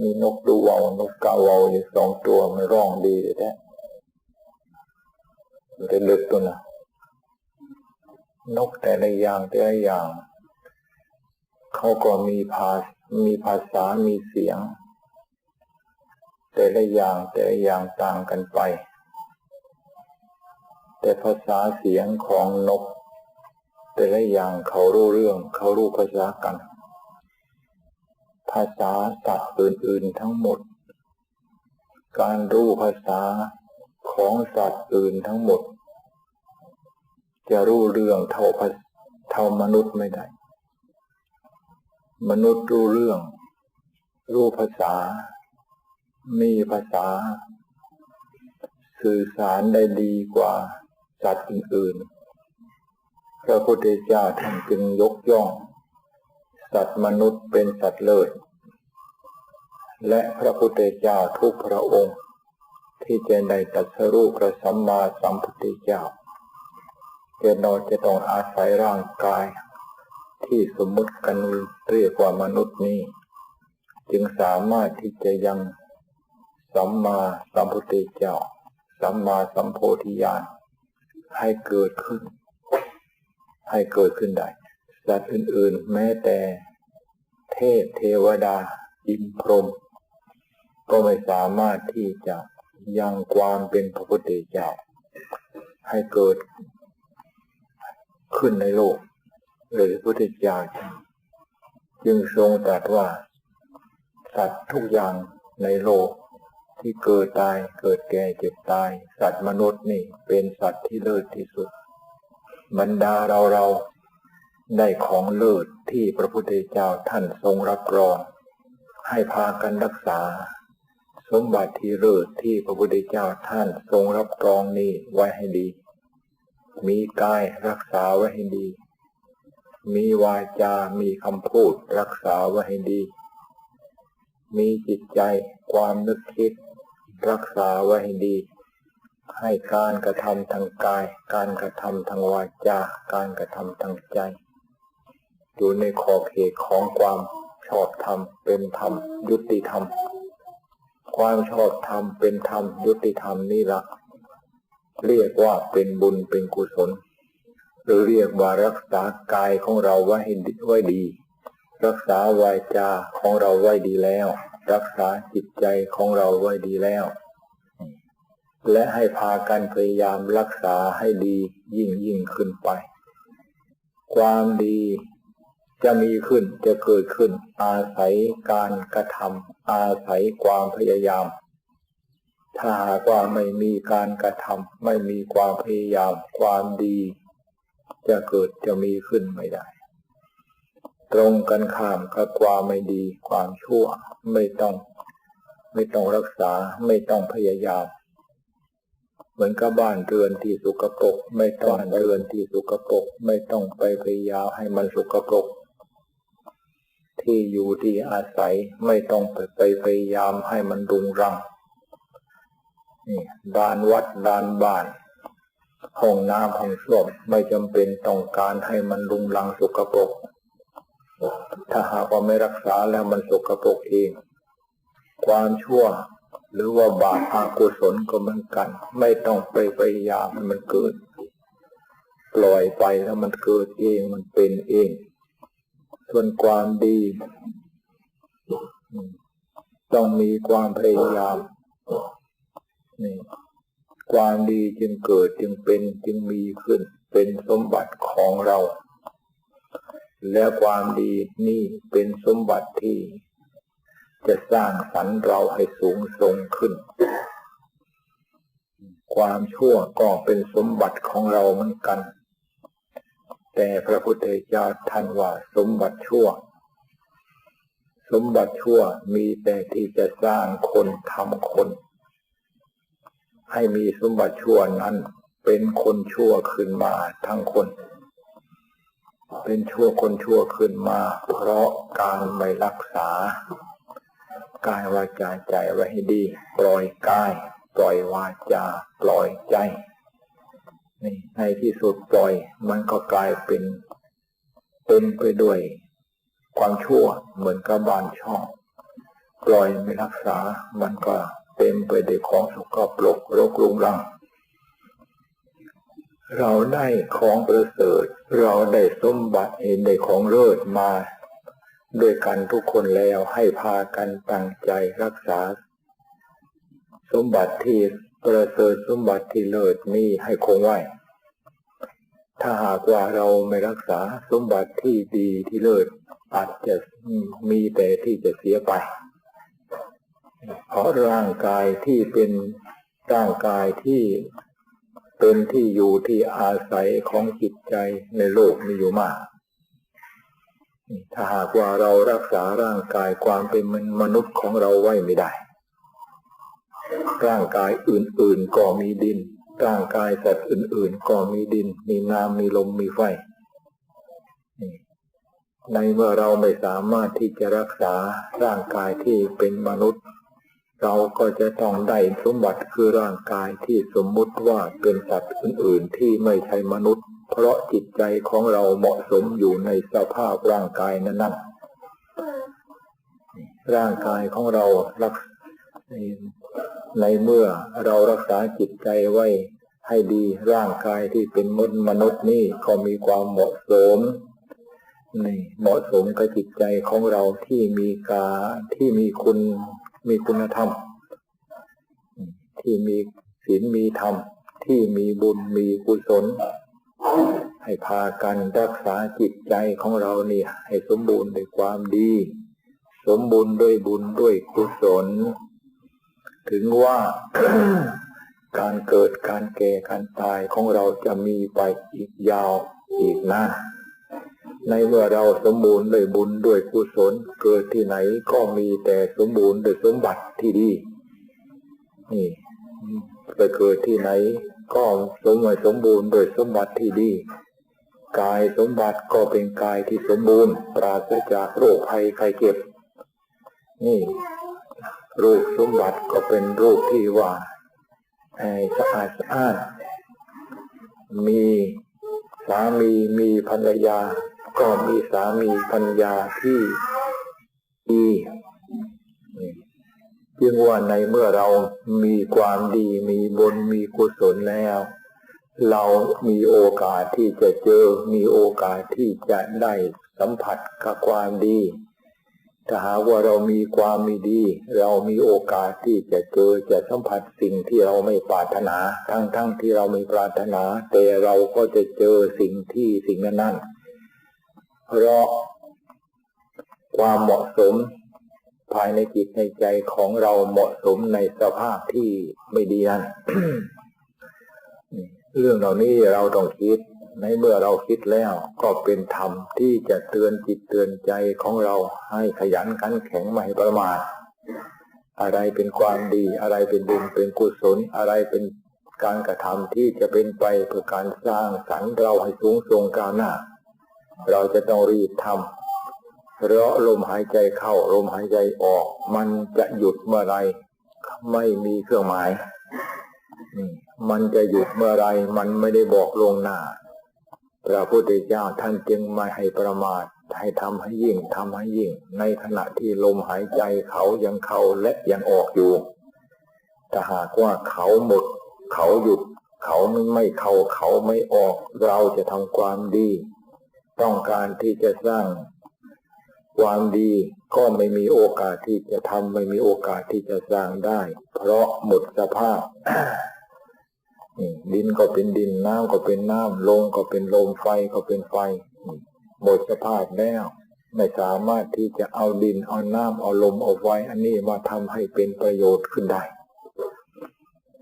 มีนกดูเวาวนกกาเวาวอยู่สองตัวมันร้องดีเลยแท้มันจะลึกตัวนะนกแต่ละอย่างแต่ละอย่าง เขาก็มีภามีภาษามีเสียง แต่ละอย่างแต่ละอย่างต่างกันไป แต่ภาษาเสียงของนก แต่ละอย่างเขารู้เรื่องเขารู้ภาษากัน ภาษาสัตว์อื่น ๆ ทั้งหมด การรู้ภาษาของสัตว์อื่นทั้งหมด จะรู้เรื่องเท่าเท่ามนุษย์ไม่ได้ มนุษย์รู้เรื่อง รู้ภาษา มีภาษา สื่อสารได้ดีกว่าสัตว์อื่นๆ พระพุทธเจ้าท่านจึงยกย่อง สัตว์มนุษย์เป็นสัตว์เลิศ และพระพุทธเจ้าทุกพระองค์ ที่จะได้ตรัสรู้พระสัมมาสัมพุทธเจ้าจะนอนจะต้องอาศัยร่างกาย ที่สมมุติกันเรียกว่ามนุษย์นี้ จึงสามารถที่จะยังสัมมาสัมพุทธเจ้า สัมมาสัมโพธิญาณให้เกิดขึ้น ให้เกิดขึ้นได้สัตว์อื่นๆ แม้แต่เทพเทวดาอินพรหม ก็ไม่สามารถที่จะยังความเป็นพระพุทธเจ้าให้เกิดขึ้นในโลกหรือพระพุทธเจ้าจึงทรงตรัสว่า สัตว์ทุกอย่างในโลกที่เกิดตายเกิดแก่เจ็บตาย สัตว์มนุษย์นี่เป็นสัตว์ที่เลิศที่สุด บรรดาเราเราได้ของเลิศที่พระพุทธเจ้าท่านทรงรับรอง ให้พากันรักษา สมบัติที่เลิศที่พระพุทธเจ้าท่านทรงรับรองนี้ไว้ให้ดี มีกายรักษาไว้ให้ดี มีวาจา มีคำพูดรักษาไว้ให้ดี มีจิตใจความนึกคิด รักษาไว้ให้ดี ให้การกระทำทางกาย การกระทำทางวาจา การกระทำทางใจ อยู่ในขอบเขตของความชอบธรรมเป็นธรรม ยุติธรรม ความชอบธรรมเป็นธรรมยุติธรรมนี่ละเรียกว่าเป็นบุญเป็นกุศล หรือเรียกว่ารักษากายของเราไว้ไว้ดี รักษาวาจาของเราไว้ดีแล้ว รักษาจิตใจของเราไว้ดีแล้ว และให้พากันพยายามรักษาให้ดียิ่งยิ่งขึ้นไป ความดี จะมีขึ้นจะเกิดขึ้น อาศัยการกระทำอาศัยความพยายาม ถ้าหากว่าไม่มีการกระทำไม่มีความพยายามความดี จะเกิดจะมีขึ้นไม่ได้ ตรงกันข้ามกับความไม่ดี ความชั่วไม่ต้องไม่ต้องรักษาไม่ต้องพยายาม เหมือนกับบ้านเรือนที่สุกปรก ไม่ต้องเรือนที่สุกปรก ไม่ต้องไปพยายามให้มันสุกปรก ที่อยู่ที่อาศัยไม่ต้องไปไปพยายามให้มันรุงรังนี่ดานวัดดานบ้านห้องน้ำห้องส้วมไม่จำเป็นต้องการให้มันรุงรังสุกปรกถ้าหากว่าไม่รักษาแล้วมันสุกปรกเอง ความชั่ว หรือว่าบาปอากุศลก็เหมือนกัน ไม่ต้องไปพยายามให้มันเกิด ปล่อยไปแล้วมันเกิดเองมันเป็นเอง ส่วนความดี ต้องมีความพยายามนี่ความดีจึงเกิดจึงเป็นจึงมีขึ้นเป็นสมบัติของเรา และความดีนี่เป็นสมบัติที่ จะสร้างสรรค์เราให้สูงส่งขึ้น ความชั่วก็เป็นสมบัติของเราเหมือนกัน แต่พระพุทธเจ้าท่านว่าสมบัติชั่ว สมบัติชั่วมีแต่ที่จะสร้างคนทำคน ให้มีสมบัติชั่วนั้นเป็นคนชั่วขึ้นมาทั้งคน เป็นชั่วคนชั่วขึ้นมา เพราะการไม่รักษากายวาจาใจไว้ให้ดี ปล่อยกาย ปล่อยวาจา ปล่อยใจ นี่ในที่สุดปล่อย มันก็กลายเป็นเต็มไปด้วย ความชั่วเหมือนกับบานช่อง ปล่อยไม่รักษา มันก็เต็มไปด้วยของสกปรกโรกรุงรัง เราได้ของประเสริฐ เราได้สมบัติเห็นได้ของเลิศมาด้วยกันทุกคนแล้วให้พากันตั้งใจรักษา สมบัติที่ ประเสริฐสมบัติที่เลิศนี้ให้คงไว้ ถ้าหากว่าเราไม่รักษาสมบัติที่ดีที่เลิศอาจจะมีแต่ที่จะเสียไป เพราะร่างกายที่เป็นร่างกายที่เป็นที่อยู่ที่อาศัยของจิตใจในโลกมีอยู่มาก ถ้าหากว่าเรารักษาร่างกายความเป็นมนุษย์ของเราไว้ไม่ได้ ร่างกายอื่นๆก็มีดิน ร่างกายสัตว์อื่น ๆ ก็มีดิน มีน้ำมีลมมีไฟ ในเมื่อเราไม่สามารถที่จะรักษาร่างกายที่เป็นมนุษย์ เราก็จะต้องได้สมบัติคือร่างกายที่สมมุติว่าเป็นสัตว์อื่น ๆ ที่ไม่ใช่มนุษย์ เพราะจิตใจของเราเหมาะสมอยู่ในสภาพร่างกายนั้นๆร่างกายของเรารัก ในเมื่อเรารักษาจิตใจไว้ ให้ดีร่างกายที่เป็นมนุษย์นี่ก็มีความเหมาะสมนี่เหมาะสมกับจิตใจของเราที่มีกาที่มีคุณมีคุณธรรม ที่มีศีลมีธรรม ที่มีบุญมีกุศล ให้พากันรักษาจิตใจของเราเนี่ยให้สมบูรณ์ด้วยความดี สมบูรณ์ด้วยบุญด้วยกุศล ถึงว่าการเกิดการแก่การตายของเราจะมีไปอีกยาวอีกนานในเมื่อเราสมบูรณ์ด้วยบุญด้วยกุศลเกิดที่ไหนก็มีแต่สมบูรณ์ด้วยสมบัติที่ดี นี่ไปเกิดที่ไหนก็สมสมบูรณ์ด้วยสมบัติที่ดี กายสมบัติก็เป็นกายที่สมบูรณ์ ปราศจากโรคภัยไข้เจ็บ นี่ รูปสมบัติก็เป็นรูปที่ว่าสะอาดสะอ้าน มีสามีมีภรรยา ก็มีสามีปัญญาที่ดีจึงว่าในเมื่อเรามีความดีมีบุญมีกุศลแล้ว เรามีโอกาสที่จะเจอ มีโอกาสที่จะได้สัมผัสกับความดี ถ้าหากว่าเรามีความมีดี เรามีโอกาสที่จะเจอจะสัมผัสสิ่งที่เราไม่ปรารถนา ทั้งทั้งที่เราไม่ปรารถนา แต่เราก็จะเจอสิ่งที่สิ่งนั้นนั้นเพราะความเหมาะสมภายในจิตในใจของเราเหมาะสมในสภาพที่ไม่ดีนั้นเรื่องเหล่านี้เราต้องคิด ในเมื่อเราคิดแล้วก็เป็นธรรมที่จะเตือนจิตเตือนใจของเราให้ขยันขันแข็งไม่ประมาทอะไรเป็นความดีอะไรเป็นบุญเป็นกุศลอะไรเป็นการกระทำที่จะเป็นไปเพื่อการสร้างสรรค์เราให้สูงส่งก้าวหน้า เราจะต้องรีบทำเพราะลมหายใจเข้าลมหายใจออก มันจะหยุดเมื่อไรไม่มีเครื่องหมายมันจะหยุดเมื่อไรมันไม่ได้บอกลงหน้า พระพุทธเจ้าท่านจึงไม่ให้ประมาทให้ทำให้ยิ่งทำให้ยิ่ง ในขณะที่ลมหายใจเขายังเข้าและยังออกอยู่ถ้าหากว่าเขาหมด เขาหยุด เขาไม่เข้าเขาไม่ออก เราจะทำความดี ต้องการที่จะสร้างความดีก็ไม่มีโอกาสที่จะทำไม่มีโอกาสที่จะสร้างได้ เพราะหมดสภาพ ดินก็เป็นดินน้ำก็เป็นน้ำลมก็เป็นลมไฟก็เป็นไฟ หมดสภาพแล้ว ไม่สามารถที่จะเอาดินเอาน้ำเอาลมเอาไฟอันนี้มาทำให้เป็นประโยชน์ขึ้นได้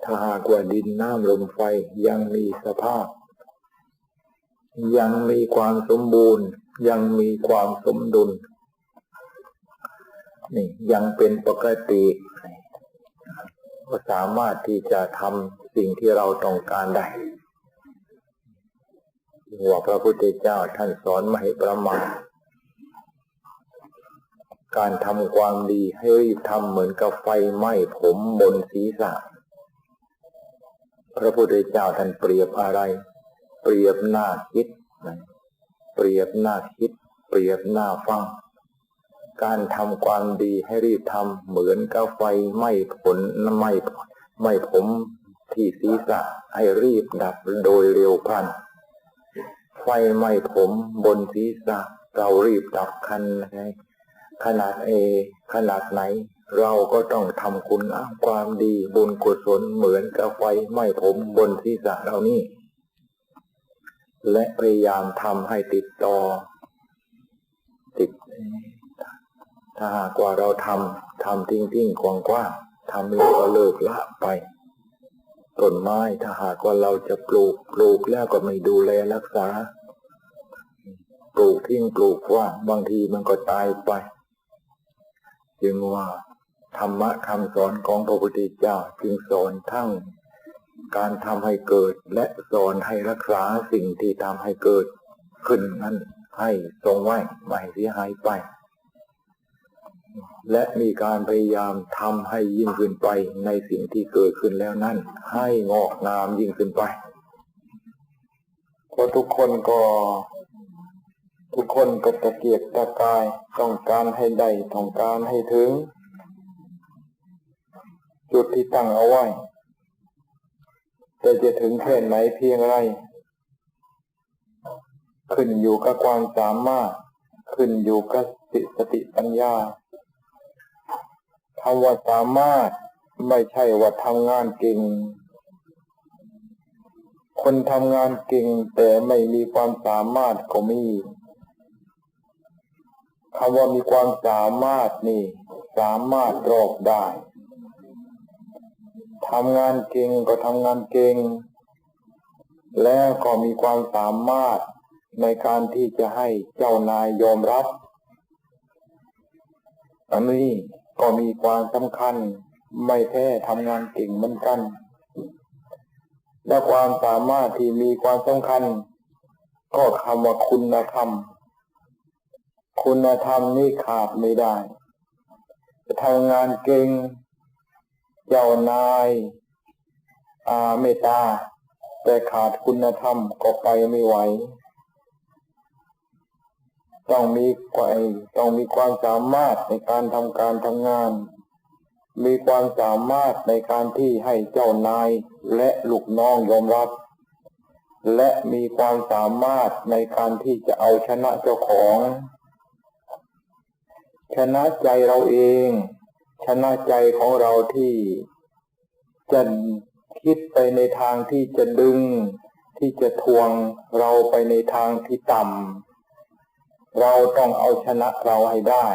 ถ้าหากว่าดินน้ำลมไฟยังมีสภาพ ยังมีความสมบูรณ์ ยังมีความสมดุลนี่ยังเป็นปกติก็สามารถที่จะทำ สิ่งที่เราต้องการได้หัวพระพุทธเจ้าท่านสอนไม่ให้ประมาทการทำความดีให้รีบทำเหมือนกับไฟไหม้ผมบนศีรษะ พระพุทธเจ้าท่านเปรียบอะไร เปรียบหน้าคิด เปรียบหน้าคิด เปรียบหน้าฟัง การทำความดีให้รีบทำเหมือนกับไฟไหม้ผลไหม้ไหม้ผม ที่ศีรษะให้รีบดับโดยเร็วพัน ไฟไหม้ผมบนศีรษะเรารีบดับคันไงขนาดเอ ขนาดไหน เราก็ต้องทำคุณงาความดีบุญกุศลเหมือนกับไฟไหม้ผมบนศีรษะเรานี่ และพยายามทำให้ติดต่อ ติด ถ้าหากว่าเราทำทำทิ้งทิ้งกว้างกว้างๆทำแล้วก็เลิกละไป ต้นไม้ถ้าหากว่าเราจะปลูกปลูกแล้วก็ไม่ดูแลรักษา ปลูกทิ้งปลูกว่างบางทีมันก็ตายไป จึงว่าธรรมะคำสอนของพระพุทธเจ้าจึงสอนทั้งการทำให้เกิดและสอนให้รักษาสิ่งที่ทำให้เกิดขึ้นนั้นให้ทรงไว้ไม่เสียหายไป และมีการพยายามทำให้ยิ่งขึ้นไปในสิ่งที่เกิดขึ้นแล้วนั้น ให้งอกงามยิ่งขึ้นไปเพราะทุกคนก็ทุกคนก็ตะเกียกตะกายต้องการให้ได้ต้องการให้ถึง จุดที่ตั้งเอาไว้ แต่จะถึงแค่ไหนเพียงไร ขึ้นอยู่กับความสามารถ ขึ้นอยู่กับสติสติปัญญา คำว่าสามารถไม่ใช่ว่าทำงานเก่ง คนทำงานเก่งแต่ไม่มีความสามารถก็มีคำว่ามีความสามารถนี่ สามารถรอบได้ทำงานเก่งก็ทำงานเก่ง แล้วก็มีความสามารถในการที่จะให้เจ้านายยอมรับอันนี้ ก็มีความสำคัญไม่แพ้ทำงานเก่งเหมือนกัน และความสามารถที่มีความสำคัญ ก็คำว่าคุณธรรม คุณธรรมนี่ขาดไม่ได้ จะทำงานเก่ง เจ้านายอาเมตตา แต่ขาดคุณธรรมก็ไปไม่ไหว ต้องมีไวต้องมีความสามารถในการทำการทำงาน มีความสามารถในการที่ให้เจ้านายและลูกน้องยอมรับ และมีความสามารถในการที่จะเอาชนะเจ้าของ ชนะใจเราเอง ชนะใจของเราที่จะคิดไปในทางที่จะดึง ที่จะทวงเราไปในทางที่ต่ำ เราต้องเอาชนะเราให้ได้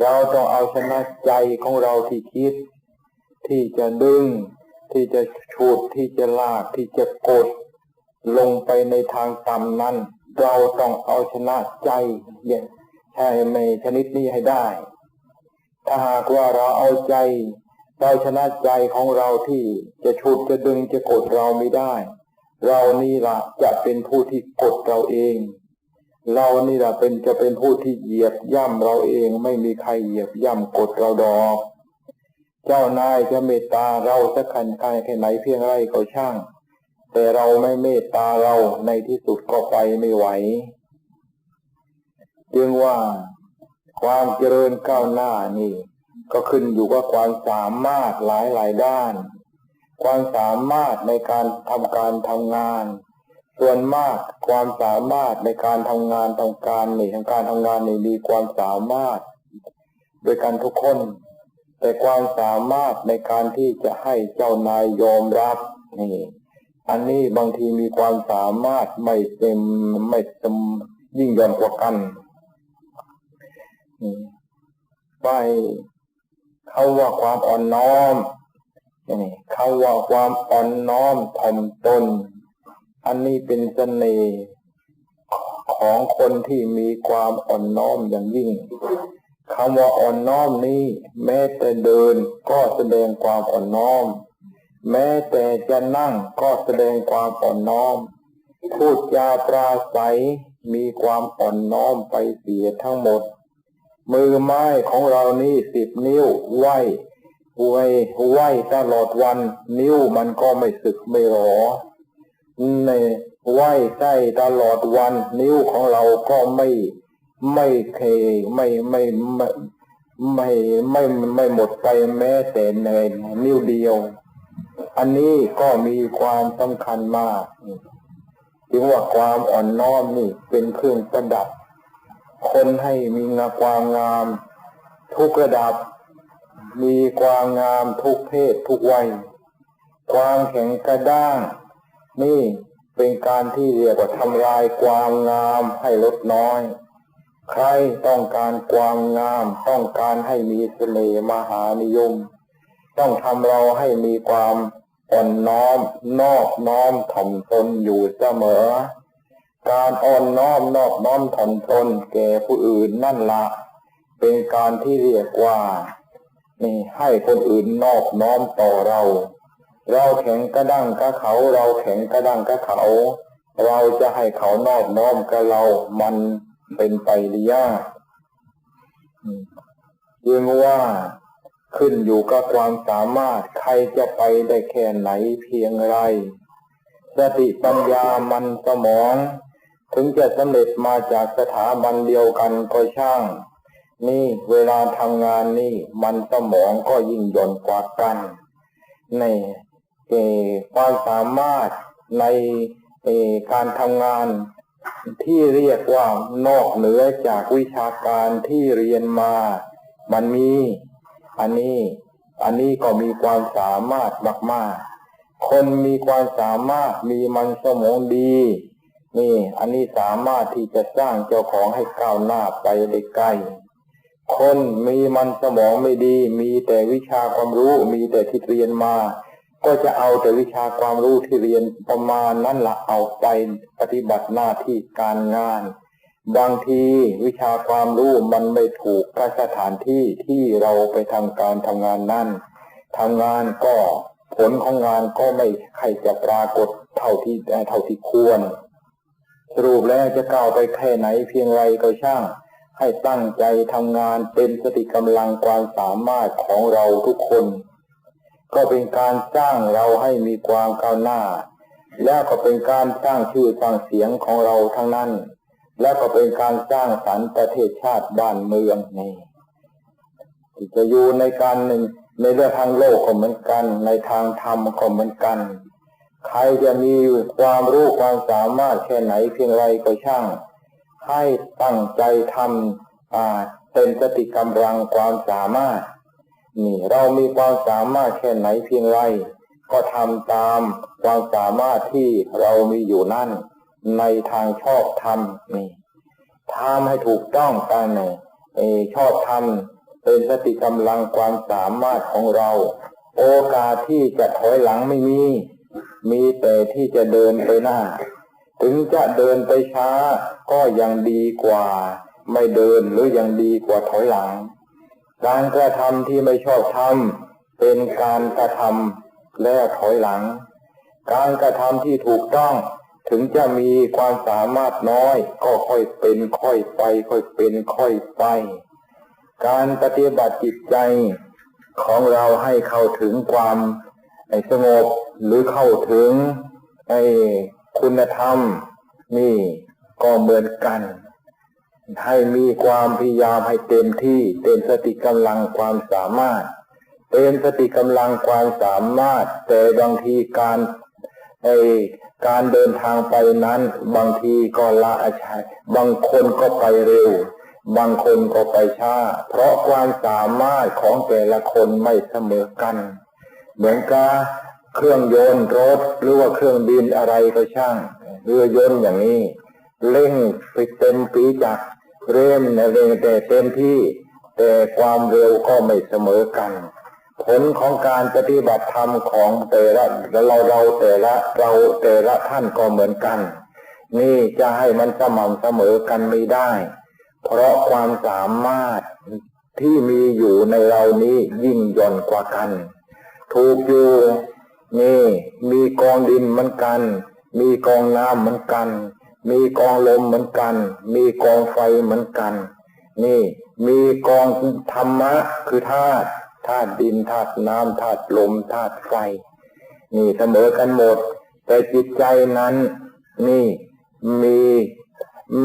เราต้องเอาชนะใจของเราที่คิด ที่จะดึง ที่จะชูดที่จะลากที่จะกด ลงไปในทางต่ำนั้น เราต้องเอาชนะใจอย่างใช่ในชนิดนี้ให้ได้ ถ้าหากว่าเราเอาใจเราชนะใจของเราที่จะชุดจะดึงจะกดเราไม่ได้ เรานี่ละจะเป็นผู้ที่กดเราเอง เรานี่ละเป็นจะเป็นผู้ที่เหยียบย่ำเราเองไม่มีใครเหยียบย่ำกดเราดอก เจ้านายจะเมตตาเราสักขันใครแค่ไหนเพียงไรก็ช่าง แต่เราไม่เมตตาเราในที่สุดก็ไปไม่ไหวจึงว่าความเจริญก้าวหน้านี่ ก็ขึ้นอยู่กับความสามารถหลายหลายด้าน ความสามารถในการทำการทำงาน ส่วนมากความสามารถในการทำงานทำการนี่ทางการทำงานนี่มีความสามารถโดยการทุกคน แต่ความสามารถในการที่จะให้เจ้านายยอมรับนี่อันนี้บางทีมีความสามารถไม่เต็มไม่เต็มยิ่งย่อนกว่ากันไปเขาว่าความอ่อนน้อมนี่เขาว่าความอ่อนน้อมถ่อมตน อันนี้เป็นเสน่ห์ของคนที่มีความอ่อนน้อมอย่างยิ่งคำว่าอ่อนน้อมนี้ แม้แต่เดินก็แสดงความอ่อนน้อม แม้แต่จะนั่งก็แสดงความอ่อนน้อม พูดจาปราศัยมีความอ่อนน้อมไปเสียทั้งหมด มือไม้ของเรานี่สิบนิ้วไหวไหวไหวตลอดวัน นิ้วมันก็ไม่สึกไม่หรอ ในไหวใต้ตลอดวัน นิ้วของเราก็ไม่ไม่เคไม่ไม่ไม่ไม่ไม่ไม่หมดไปแม้แต่ในนิ้วเดียว อันนี้ก็มีความสำคัญมากจึงว่าความอ่อนน้อมนี่เป็นเครื่องประดับ คนให้มีงาความงาม ทุกระดับ มีความงามทุกเพศทุกวัย ความแข็งกระด้าง นี่เป็นการที่เรียกว่าทำลายความงามให้ลดน้อย ใครต้องการความงาม ต้องการให้มีเสน่ห์มหานิยม ต้องทำเราให้มีความอ่อนน้อม นอบน้อมถ่อมตนอยู่เสมอ การอ่อนน้อมนอบน้อมถ่อมตนแก่ผู้อื่นนั่นละเป็นการที่เรียกว่านี่ให้คนอื่นนอบน้อมต่อเรา เราแข็งกระด้างกับเขา เราแข็งกระด้างกับเขา เราจะให้เขานอบน้อมกับเรา มันเป็นไปได้ยากยึงว่าขึ้นอยู่กับความสามารถใครจะไปได้แค่ไหนเพียงไรสติปัญญามันสมอง ถึงจะสำเร็จมาจากสถาบันเดียวกันก็ช่าง นี่เวลาทำงานนี่มันสมองก็ยิ่งย่อนกว่ากันใน ความสามารถในเอการทำงานที่เรียกว่านอกเหนือจากวิชาการที่เรียนมา มันมี อันนี้ อันนี้ก็มีความสามารถมากๆ คนมีความสามารถมีมันสมองดี นี่ อันนี้สามารถที่จะสร้างเจ้าของให้ก้าวหน้าไปได้ไกล คนมีมันสมองไม่ดี มีแต่วิชาความรู้ มีแต่ที่เรียนมา ก็จะเอาแต่วิชาความรู้ที่เรียนประมาณนั้นละเอาไปปฏิบัติหน้าที่การงาน บางทีวิชาความรู้มันไม่ถูกกับสถานที่ที่เราไปทำการทำงานนั่นทำงานก็ผลของงานก็ไม่ใครจะปรากฏเท่าที่เท่าที่ควร สรุปแล้วจะก้าวไปแค่ไหนเพียงไรก็ช่าง ให้ตั้งใจทำงานเป็นสติกำลังความสามารถของเราทุกคน ก็เป็นการสร้างเราให้มีความก้าวหน้า และก็เป็นการสร้างชื่อสร้างเสียงของเราทั้งนั้น และก็เป็นการสร้างสรรค์ประเทศชาติบ้านเมืองนี่จะอยู่ในการหนึ่งในเรื่องทางโลกก็เหมือนกัน ในทางธรรมก็เหมือนกัน ใครจะมีความรู้ความสามารถแค่ไหนเพียงไรก็ช่าง ให้ตั้งใจทำเป็นสติกำลังความสามารถ นี่เรามีความสามารถแค่ไหนเพียงไรก็ทำตามความสามารถที่เรามีอยู่นั่น ในทางชอบธรรมนี่ทำให้ถูกต้องกันเนี่ยเออชอบธรรมเป็นสติกำลังความสามารถของเรา โอกาสที่จะถอยหลังไม่มี มีแต่ที่จะเดินไปหน้า ถึงจะเดินไปช้าก็ยังดีกว่า ไม่เดินหรือยังดีกว่าถอยหลัง การกระทำที่ไม่ชอบทำเป็นการกระทำแล้วถอยหลัง การกระทำที่ถูกต้องถึงจะมีความสามารถน้อย ก็ค่อยเป็นค่อยไป ค่อยเป็นค่อยไป การปฏิบัติจิตใจของเราให้เข้าถึงความสงบหรือเข้าถึงไอ้คุณธรรม นี่ก็เหมือนกัน ให้มีความพยายามให้เต็มที่เต็มสติกำลังความสามารถ เต็มสติกำลังความสามารถ แต่บางทีการไอการเดินทางไปนั้น บางทีก็ละชัยบางคนก็ไปเร็ว บางคนก็ไปช้า เพราะความสามารถของแต่ละคนไม่เสมอกัน เหมือนกับเครื่องยนต์รถหรือว่าเครื่องบินอะไรก็ช่างเรือยนต์อย่างนี้ เร่งไปเต็มปีจักเร่มเร่งแต่เต็มที่ แต่ความเร็วก็ไม่เสมอกัน ผลของการปฏิบัติธรรมของแต่ละเราเราแต่ละเราแต่ละท่านก็เหมือนกัน นี่จะให้มันสม่ำเสมอกันไม่ได้ เพราะความสามารถที่มีอยู่ในเรานี้ยิ่งย่อนกว่ากัน ถูกอยู่นี่มีกองดินเหมือนกัน มีกองน้ำเหมือนกัน มีกองลมเหมือนกัน มีกองไฟเหมือนกัน นี่ มีกองธรรมะคือธาตุธาตุดินธาตุน้ำธาตุลมธาตุไฟ นี่เสมอกันหมด แต่จิตใจนั้น นี่มี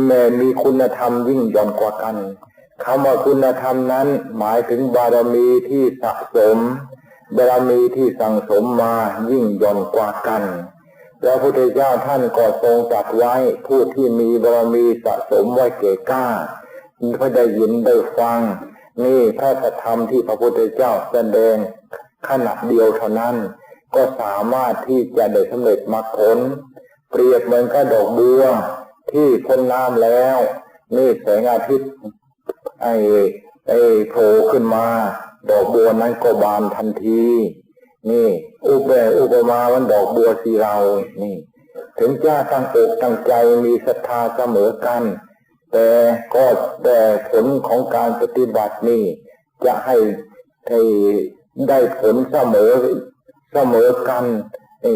แม้มีคุณธรรมยิ่งย่อนกว่ากันคำว่าคุณธรรมนั้น หมายถึงบารมีที่สะสม บารมีที่สั่งสมมายิ่งย่อนกว่ากัน พระพุทธเจ้าท่านก็ทรงตรัสไว้ผู้ที่มีบารมีสะสมไว้เก่กล้าพอได้ยินได้ฟัง นี่พระธรรมที่พระพุทธเจ้าแสดงขณะเดียวเท่านั้น ก็สามารถที่จะได้สำเร็จมรรคผล เปรียบเหมือนกับดอกบัวที่พ้นน้ำแล้ว นี่แสงอาทิตย์ไอ้ไอ้โผล่ขึ้นมา ดอกบัวนั้นก็บานทันที นี่ อุปเบอุปมามันดอกบัวสีเรา นี่ ถึงจะตั้งอกตั้งใจมีศรัทธาเสมอกัน แต่ก็แต่ผลของการปฏิบัตินี่ จะให้ให้ได้ผลเสมอเสมอกันเอ้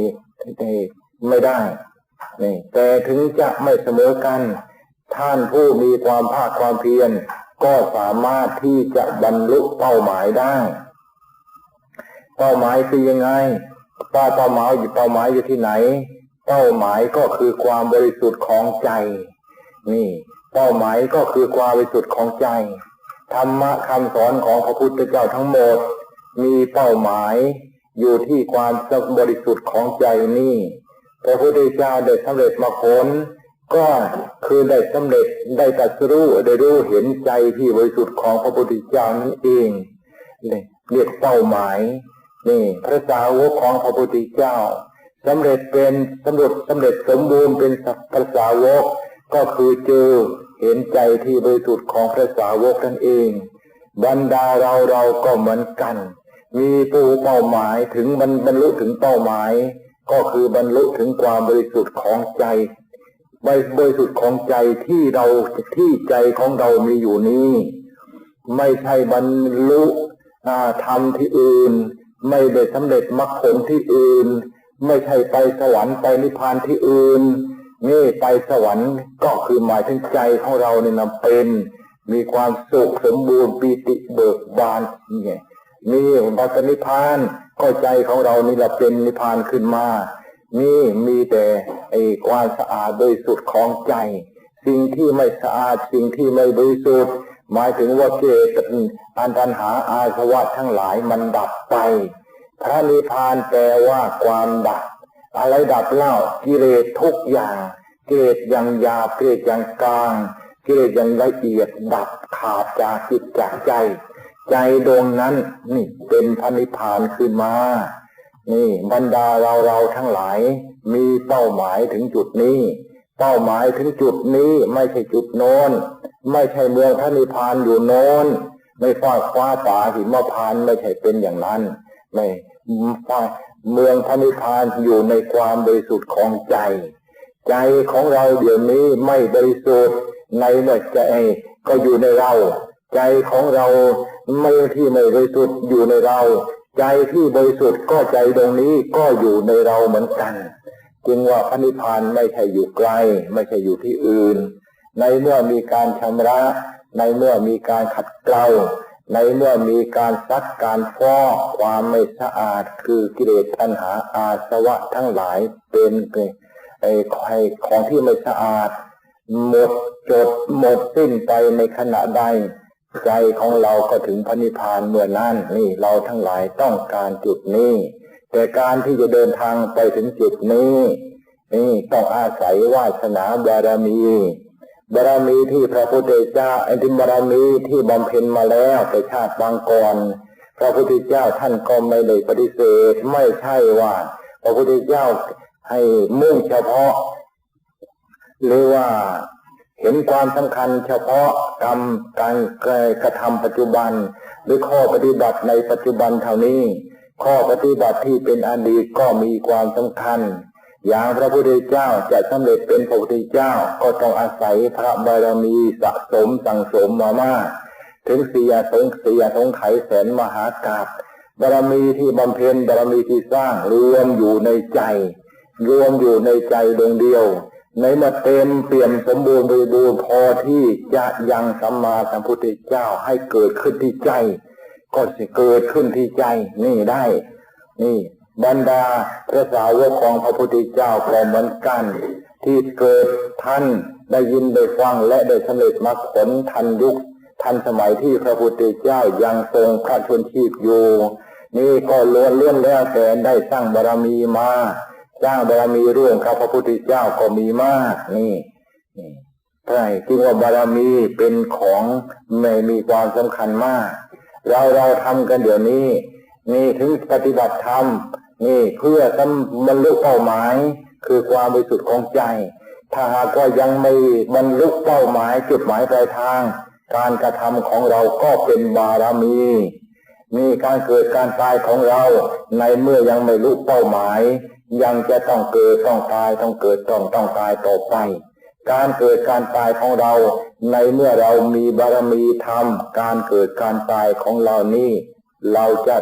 ไม่ได้นี่แต่ถึงจะไม่เสมอกัน ท่านผู้มีความภาคความเพียรก็สามารถที่จะบรรลุเป้าหมายได้ เป้าหมายคือยังไงเป้าเป้าหมายอยู่เป้าหมายอยู่ที่ไหน เป้าหมายก็คือความบริสุทธิ์ของใจ นี่ เป้าหมายก็คือความบริสุทธิ์ของใจธรรมะคำสอนของพระพุทธเจ้าทั้งหมด มีเป้าหมายอยู่ที่ความบริสุทธิ์ของใจนี่พระพุทธเจ้าได้สำเร็จมาผลก็คือได้สำเร็จได้ตรัสรู้ได้รู้เห็นใจที่บริสุทธิ์ของพระพุทธเจ้านั่นเองเรียกเป้าหมาย นี่พระสาวกของพระพุทธเจ้าสำเร็จเป็นสำเร็จสำเร็จสมบูรณ์เป็นพระสาวกก็คือเจอเห็นใจที่บริสุทธิ์ของพระสาวกนั่นเอง บรรดาเราเราก็เหมือนกัน มีปูเป้าหมายถึงบรรลุถึงเป้าหมาย ก็คือบรรลุถึงความบริสุทธิ์ของใจบริสุทธิ์ของใจที่เราที่ใจของเรามีอยู่นี้ ไม่ใช่บรรลุธรรมที่อื่น ไม่ได้สำเร็จมรรคผลที่อื่น ไม่ใช่ไปสวรรค์ไปนิพพานที่อื่นนี่ไปสวรรค์ก็คือหมายถึงใจของเราเนี่ยนำเป็น มีความสุขสมบูรณ์ปีติเบิกบานนี่นี่บัตนิพพานก็ใจของเรานี่แหละเป็นนิพพานขึ้นมา นี่มีแต่ไอ้ความสะอาดบริสุทธิ์ของใจ สิ่งที่ไม่สะอาดสิ่งที่ไม่บริสุทธิ์ หมายถึงว่าเกตอันตันหาอาสวะทั้งหลายมันดับไป พระนิพพานแปลว่าความดับ อะไรดับเล่ากิเลสทุกอย่างกิเลสอย่างยาบกิเลสอย่างกลางกิเลสอย่างละเอียดดับขาดจากจิตจากใจ ใจดวงนั้นนี่เป็นพระนิพพานขึ้นมา นี่บรรดาเราเราทั้งหลาย มีเป้าหมายถึงจุดนี้ เป้าหมายถึงจุดนี้ไม่ใช่จุดโน้น ไม่ใช่เมืองพระนิพพานอยู่โน้น ไม่ฟาดฟ้าตาหิมพานไม่ใช่เป็นอย่างนั้น ไม่ฟ้าเมืองพระนิพพานอยู่ในความบริสุทธิ์ของใจ ใจของเราเดี๋ยวนี้ไม่บริสุทธิ์ในเมื่อใจก็อยู่ในเรา ใจของเราไม่ที่ไม่บริสุทธิ์อยู่ในเรา ใจที่บริสุทธิ์ก็ใจตรงนี้ก็อยู่ในเราเหมือนกัน จึงว่าพระนิพพานไม่ใช่อยู่ไกล ไม่ใช่อยู่ที่อื่น ในเมื่อมีการชำระ ในเมื่อมีการขัดเกลาในเมื่อมีการซักการฟอกความไม่สะอาดคือกิเลสตัณหาอาสวะทั้งหลายเป็นไอ้ของที่ไม่สะอาด หมดจดหมดสิ้นไปในขณะใดใจของเราก็ถึงพระนิพพานเมื่อนั้นนี่เราทั้งหลายต้องการจุดนี้ แต่การที่จะเดินทางไปถึงจุดนี้ นี่ต้องอาศัยวาสนาบารมี บารมีที่พระพุทธเจ้าไอ้ที่บารมีที่บำเพ็ญมาแล้วแต่ชาติบางก่อนพระพุทธเจ้าท่านก็ไม่ได้ปฏิเสธไม่ใช่ว่าพระพุทธเจ้าให้มุ่งเฉพาะ หรือว่าเห็นความสำคัญเฉพาะกรรมการกระทำปัจจุบัน หรือข้อปฏิบัติในปัจจุบันเท่านี้ ข้อปฏิบัติที่เป็นอดีตก็มีความสำคัญ อย่างพระพุทธเจ้าจะสำเร็จเป็นพระพุทธเจ้าก็ต้องอาศัยพระบารมีสะสมสั่งสมมามากถึงเสียสงเสียสงไขแสนมหากาบบารมีที่บำเพ็ญบารมีที่สร้างรวมอยู่ในใจ รวมอยู่ในใจดวงเดียว ในมื่อเต็มเปี่ยมสมบูรณ์บริบูรณ์พอที่จะยังสัมมาสัมพุทธเจ้าให้เกิดขึ้นที่ใจ ก็จะเกิดขึ้นที่ใจนี่ได้ นี่ บรรดาพระสาวกของพระพุทธเจ้าก็เหมือนกัน ที่เกิดท่านได้ยินได้ฟังและได้สำเร็จมรรคผลทันยุคทันสมัยที่พระพุทธเจ้ายังทรงพระชนชีพอยู่นี่ก็ล้วนเลื่อนแล้วแต่ได้สร้างบารมีมาสร้างบารมีร่วมกับพระพุทธเจ้าก็มีมากนี่นี่ใช่จึงว่าบารมีเป็นของไม่มีความสำคัญมาก เราเราทำกันเดี๋ยวนี้ นี่ถึงปฏิบัติธรรม นี่เพื่อบรรลุเป้าหมาย คือความบริสุทธิ์ของใจ ถ้าหากว่ายังไม่บรรลุเป้าหมายจุดหมายปลายทาง การกระทำของเราก็เป็นบารมี มีการเกิดการตายของเราในเมื่อยังไม่รู้เป้าหมาย ยังจะต้องเกิดต้องตายต้องเกิดต้องต้องตายต่อไป การเกิดการตายของเรา ในเมื่อเรามีบารมีธรรม การเกิดการตายของเรานี่เราจะ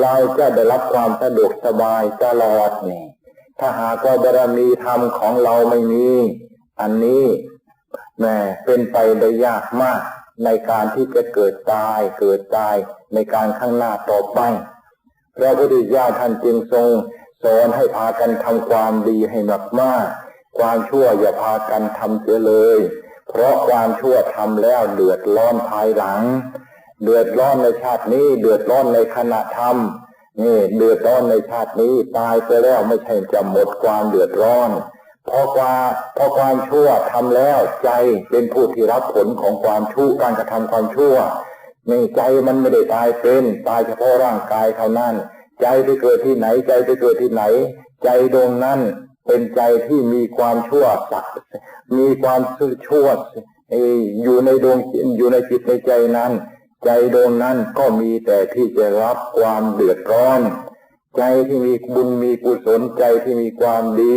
เราจะได้รับความสะดวกสบายตลอดนี่ถ้าหากว่าบารมีธรรมของเราไม่มีอันนี้แม่เป็นไปได้ยากมาก ในการที่จะเกิดตายเกิดตายในการข้างหน้าต่อไปพระพุทธเจ้าท่านจึงทรงสอนให้พากันทำความดีให้มากมากๆความชั่วอย่าพากันทำเสียเลย เพราะความชั่วทำแล้วเดือดร้อนภายหลัง เดือดร้อนในชาตินี้ เดือดร้อนในขณะทำนี่เดือดร้อนในชาตินี้ตายไปแล้วไม่ใช่จะหมดความเดือดร้อนเพราะความเพราะความชั่วทำแล้วใจเป็นผู้ที่รับผลของความชั่วการกระทำความชั่วนี่ใจมันไม่ได้ตายเป็น ตายเฉพาะร่างกายเท่านั้น ใจไปเกิดที่ไหนใจไปเกิดที่ไหน ใจดวงนั้นเป็นใจที่มีความชั่วสักมีความชั่วเอ่ออยู่ในดวงอยู่ในจิตในใจนั้น ใจดวงนั้นก็มีแต่ที่จะรับความเดือดร้อน ใจที่มีบุญมีกุศลใจที่มีความดี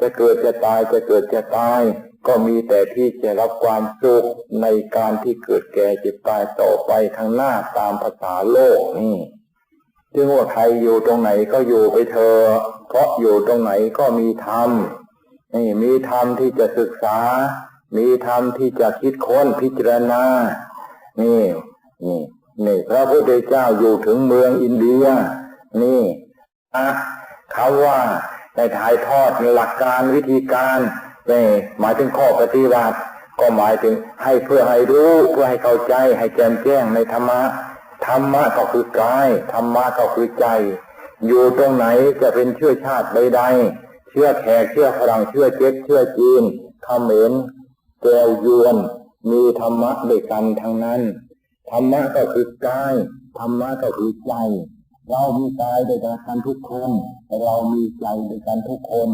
จะเกิดจะตายจะเกิดจะตาย ก็มีแต่ที่จะรับความสุขในการที่เกิดแก่เจ็บตายต่อไปข้างหน้าตามภาษาโลกนี่จึงว่าใครอยู่ตรงไหนก็อยู่ไปเถอะเพราะอยู่ตรงไหนก็มีธรรมนี่มีธรรมที่จะศึกษา มีธรรมที่จะคิดค้นพิจารณา นี่ นี่นี่พระพุทธเจ้าอยู่ถึงเมืองอินเดีย นี่อะเขาว่าได้ถ่ายทอดหลักการวิธีการนี่หมายถึงข้อปฏิบัติ ก็หมายถึงให้เพื่อให้รู้เพื่อให้เข้าใจให้แจ่มแจ้งในธรรมะธรรมะก็คือกายธรรมะก็คือใจ อยู่ตรงไหนจะเป็นเชื้อชาติใดๆเชื้อแขกเชื้อฝรั่งเชื้อเจ็กเชื้อจีนเขมรแก้วยวน มีธรรมะด้วยกันทั้งนั้น ธรรมะก็คือกายธรรมะก็คือใจ เรามีกายโดยการทุกคนเรามีใจโดยการทุกคน